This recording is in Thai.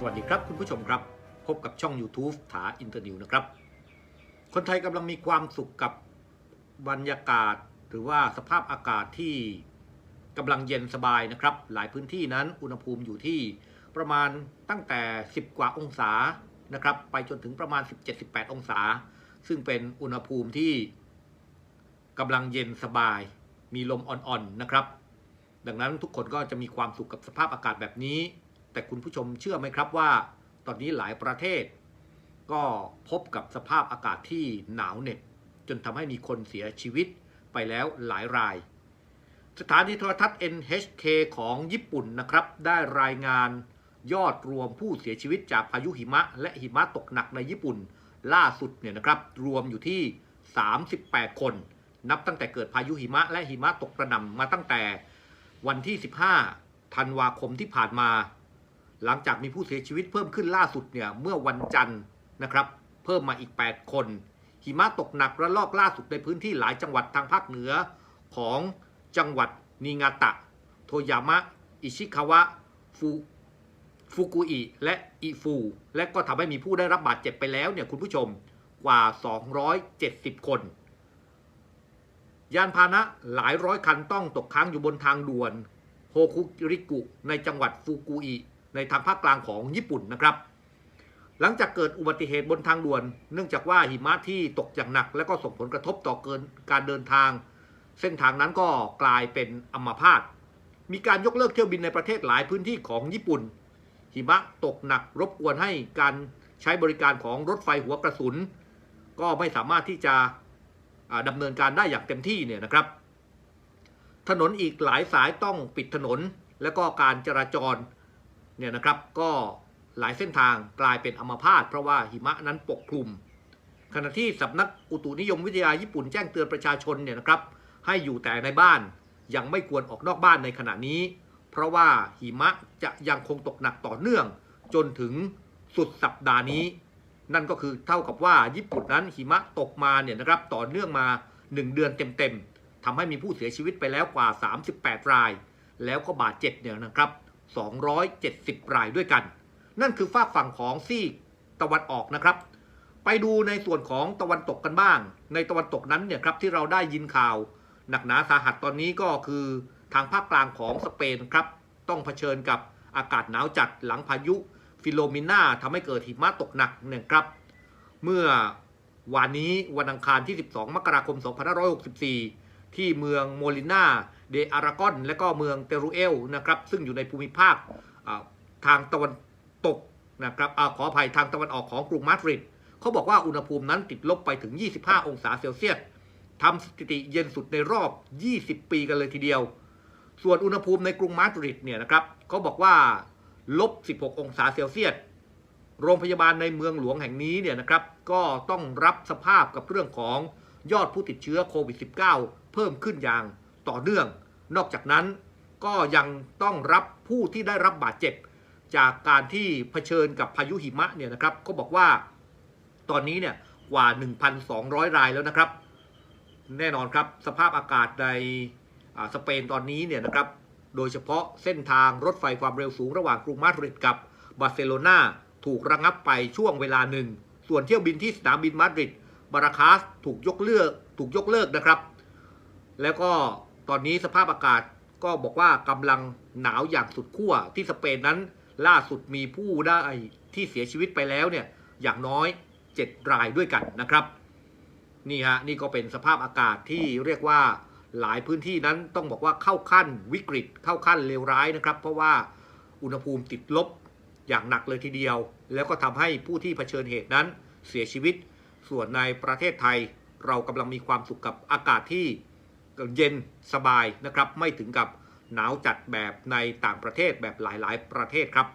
สวัสดีครับคุณผู้ชมครับ พบกับช่อง YouTube ถาอินเตอร์นิวนะครับ คนไทยกำลังมีความสุขกับบรรยากาศ หรือว่าสภาพอากาศที่กำลังเย็นสบายนะครับ หลายพื้นที่นั้นอุณหภูมิอยู่ที่ประมาณตั้งแต่ 10 กว่าองศานะครับ ไปจนถึงประมาณ 17-18 องศา ซึ่งเป็นอุณหภูมิที่กำลังเย็นสบาย มีลมอ่อนๆนะครับ ดังนั้นทุกคนก็จะมีความสุขกับสภาพอากาศแบบนี้ แต่คุณผู้ชมเชื่อไหมครับว่า ตอนนี้หลายประเทศ ก็พบกับสภาพอากาศที่หนาวเหน็บจนทำให้มีคนเสียชีวิตไปแล้วหลายราย สถานีโทรทัศน์ NHK ของญี่ปุ่นนะครับ ได้รายงานยอดรวมผู้เสียชีวิตจากพายุหิมะ และหิมะตกหนักในญี่ปุ่น ล่าสุดเนี่ยนะครับ รวมอยู่ที่ 38 คน นับตั้งแต่เกิดพายุหิมะ และหิมะตกกระหน่ำมาตั้งแต่วันที่ 15 ธันวาคมที่ผ่านมา หลังจากมีผู้เสียชีวิตเพิ่มขึ้นล่าสุดเนี่ยเมื่อวันจันทร์นะครับ เพิ่มมาอีก 8 คน หิมะตกหนักระลอกล่าสุดในพื้นที่หลายจังหวัดทางภาคเหนือของจังหวัดนิงาตะ โทยามะ อิชิคาวะ ฟูฟุกุอิและอิฟู และก็ทำให้มีผู้ได้รับบาดเจ็บไปแล้วเนี่ยคุณผู้ชมกว่า 270 คน ยานพาหนะหลายร้อยคันต้องตกค้างอยู่บนทางด่วน โฮคุริกุ ในจังหวัดฟูกุอิ ในทางภาคกลางของญี่ปุ่นนะครับ หลังจากเกิดอุบัติเหตุบนทางด่วน เนื่องจากว่าหิมะที่ตกอย่างหนัก และก็ส่งผลกระทบต่อเกินการเดินทาง เส้นทางนั้นก็กลายเป็นอัมพาตมีการยกเลิกเที่ยวบินในประเทศหลายพื้นที่ของญี่ปุ่น หิมะตกหนักรบกวนให้การใช้บริการของรถไฟหัวกระสุน ก็ไม่สามารถที่จะอ่าดำเนินการได้อย่างเต็มที่เนี่ยนะครับ ถนนอีกหลายสายต้องปิดถนน และก็การจราจร เนี่ยนะครับก็หลายเส้นทางกลายเป็นอัมพาตเพราะว่าหิมะนั้นปกคลุม ขณะที่สำนักอุตุนิยมวิทยาญี่ปุ่นแจ้งเตือนประชาชนเนี่ยนะครับให้อยู่แต่ในบ้านยังไม่ควรออกนอกบ้านในขณะนี้ เพราะว่าหิมะจะยังคงตกหนักต่อเนื่อง จนถึงสุดสัปดาห์นี้ นั่นก็คือเท่ากับว่าญี่ปุ่นนั้นหิมะตกมาเนี่ยนะครับต่อเนื่องมา 1 เดือนเต็มๆทำให้มีผู้เสียชีวิตไปแล้วกว่า 38 ราย แล้วก็บาดเจ็บเนี่ยนะครับ 270 รายด้วยกัน นั่นคือฝากฝั่งของซีกตะวันออกนะครับ ไปดูในส่วนของตะวันตกกันบ้าง ในตะวันตกนั้นเนี่ยครับที่เราได้ยินข่าว หนักหนาสาหัสตอนนี้ก็คือทางภาคกลางของสเปนครับ ต้องเผชิญกับอากาศหนาวจัดหลังพายุฟิโลมิน่าทำให้เกิดหิมะตกหนักเนี่ยครับ เมื่อวานนี้วันอังคารที่ 12 มกราคม 2564 ที่เมืองโมลิน่า เดอารากอน และก็เมืองเตรูเอลนะครับซึ่งอยู่ในภูมิภาคทางตะวันตกนะครับอขออภัยทางตะวันออกของกรุงมาดริดเขาบอกว่าอุณหภูมินั้นติดลบไปถึง 25 องศาเซลเซียสทำสถิติเย็นสุดในรอบ 20 ปีกันเลยทีเดียว ส่วนอุณหภูมิในกรุงมาดริดเนี่ยนะครับเขาบอกว่าลบ 16 องศาเซลเซียส โรงพยาบาลในเมืองหลวงแห่งนี้เนี่ยนะครับ ก็ต้องรับสภาพกับเรื่องของยอดผู้ติดเชื้อโควิด -19 เพิ่มขึ้นอย่าง ต่อเนื่อง นอกจากนั้นก็ยังต้องรับผู้ที่ได้รับบาดเจ็บ จากการที่เผชิญกับพายุหิมะเนี่ยนะครับก็บอกว่าตอนนี้เนี่ยกว่า 1,200 รายแล้วนะครับ แน่นอนครับสภาพอากาศในสเปนตอนนี้เนี่ยนะครับโดยเฉพาะเส้นทางรถไฟความเร็วสูงระหว่างกรุงมาดริดกับบาร์เซโลนาถูกระงับไปช่วงเวลาหนึ่ง ส่วนเที่ยวบินที่สนามบินมาดริดบาราคาสถูกยกเลิกถูกยกเลิกนะครับ แล้วก็ ตอนนี้สภาพอากาศก็บอกว่ากำลังหนาวอย่างสุดขั้วที่สเปนนั้นล่าสุดมีผู้ได้ที่เสียชีวิตไปแล้วเนี่ยอย่างน้อย 7 รายด้วยกันนะครับ นี่ฮะนี่ก็เป็นสภาพอากาศที่เรียกว่าหลายพื้นที่นั้นต้องบอกว่าเข้าขั้นวิกฤตเข้าขั้นเลวร้ายนะครับ เพราะว่าอุณหภูมิติดลบอย่างหนักเลยทีเดียว แล้วก็ทำให้ผู้ที่เผชิญเหตุนั้นเสียชีวิต ส่วนในประเทศไทย เรากำลังมีความสุขกับอากาศที่ เย็นสบายนะครับ ไม่ถึงกับหนาวจัดแบบในต่างประเทศแบบหลาย ๆ ประเทศครับ